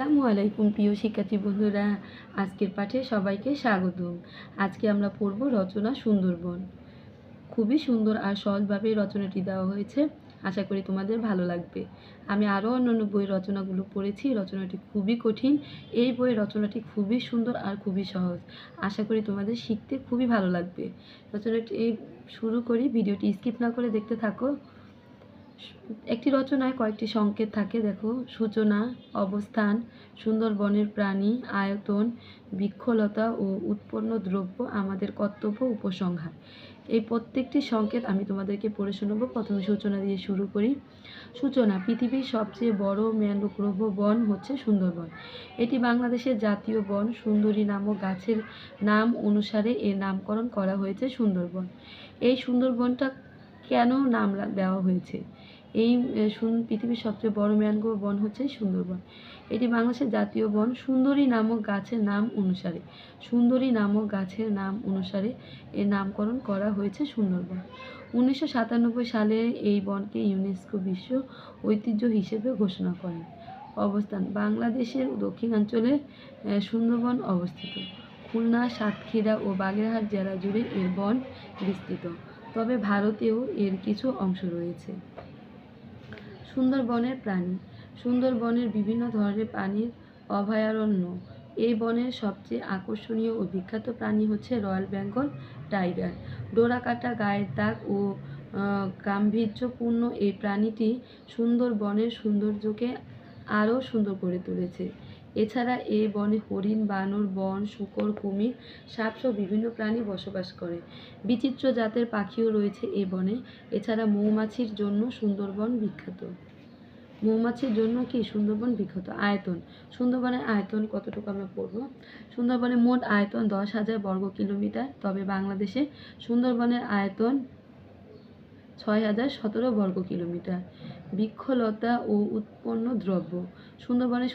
আসসালামু আলাইকুম প্রিয় শিক্ষার্থী বন্ধুরা। আজকের পাঠে সবাইকে স্বাগত আজকে আমরা পড়ব রচনা সুন্দরবন। খুবই সুন্দর আর সহজভাবে রচনাটি দেওয়া হয়েছে। আশা করি তোমাদের ভালো লাগবে। আমি আরও অন্যান্য বইয়ের রচনাগুলো পড়েছি। রচনাটি খুবই কঠিন। এই বইয়ের রচনাটি খুবই সুন্দর আর খুবই সহজ। আশা করি তোমাদের শিখতে খুবই ভালো লাগবে। রচনাটি শুরু করি। ভিডিওটি স্কিপ না করে দেখতে থাকো। একটি রচনায় কয়েকটি সংকেত থাকে, দেখো। সূচনা, অবস্থান, সুন্দরবনের প্রাণী, আয়তন, বৃক্ষলতা ও উৎপন্ন দ্রব্য, আমাদের কর্তব্য, উপসংহার। এই প্রত্যেকটি সংকেত আমি তোমাদেরকে পড়ে শোনাবো। প্রথমে সূচনা দিয়ে শুরু করি। সূচনা, পৃথিবীর সবচেয়ে বড় ম্যানগ্রোভ বন হচ্ছে সুন্দরবন। এটি বাংলাদেশের জাতীয় বন। সুন্দরী নামক গাছের নাম অনুসারে এর নামকরণ করা হয়েছে সুন্দরবন। এই সুন্দরবনটা কেন নাম দেওয়া হয়েছে? এই সুন- পৃথিবীর সবচেয়ে বড় ম্যানগ্রোভ বন হচ্ছে সুন্দরবন। এটি বাংলাদেশের জাতীয় বন সুন্দরী নামক গাছের নাম অনুসারে। সুন্দরী নামক গাছের নাম অনুসারে এর নামকরণ করা হয়েছে সুন্দরবন। উনিশশো সাতানব্বই সালে এই বনকে ইউনেস্কো বিশ্ব ঐতিহ্য হিসেবে ঘোষণা করেন। অবস্থান, বাংলাদেশের দক্ষিণাঞ্চলে সুন্দরবন অবস্থিত। খুলনা, সাতক্ষীরা ও বাগেরহাট জেলা জুড়ে এর বন বিস্তৃত। তবে ভারতেও এর কিছু অংশ রয়েছে। সুন্দরবনের প্রাণী সুন্দরবনের বিভিন্ন ধরনের প্রাণীর অভয়ারণ্য। এই বনের সবচেয়ে আকর্ষণীয় ও বিখ্যাত প্রাণী হচ্ছে রয়্যাল বেঙ্গল টাইগার। ডোরাকাটা, গায়ের দাগ ও গাম্ভীর্যপূর্ণ এই প্রাণীটি সুন্দরবনের সৌন্দর্যকে আরও সুন্দর করে তুলেছে। এছাড়া এ বনে হরিণ, বানর, বন, শূকর, কুমির, সাপসহ বিভিন্ন প্রাণী বসবাস করে। বিচিত্র জাতের পাখিও রয়েছে এ বনে। এছাড়া মৌমাছির জন্য সুন্দরবন বিখ্যাত। মৌমাছির জন্য কি সুন্দরবন বিখ্যাত? আয়তন। সুন্দরবনের আয়তন কতটুকু আমরা পড়ব? সুন্দরবনের মোট আয়তন দশ হাজার বর্গ কিলোমিটার। তবে বাংলাদেশে সুন্দরবনের আয়তন ছয় হাজার সতেরো বর্গ কিলোমিটার। বৃক্ষলতা ও উৎপন্ন দ্রব্য। সুন্দরবনের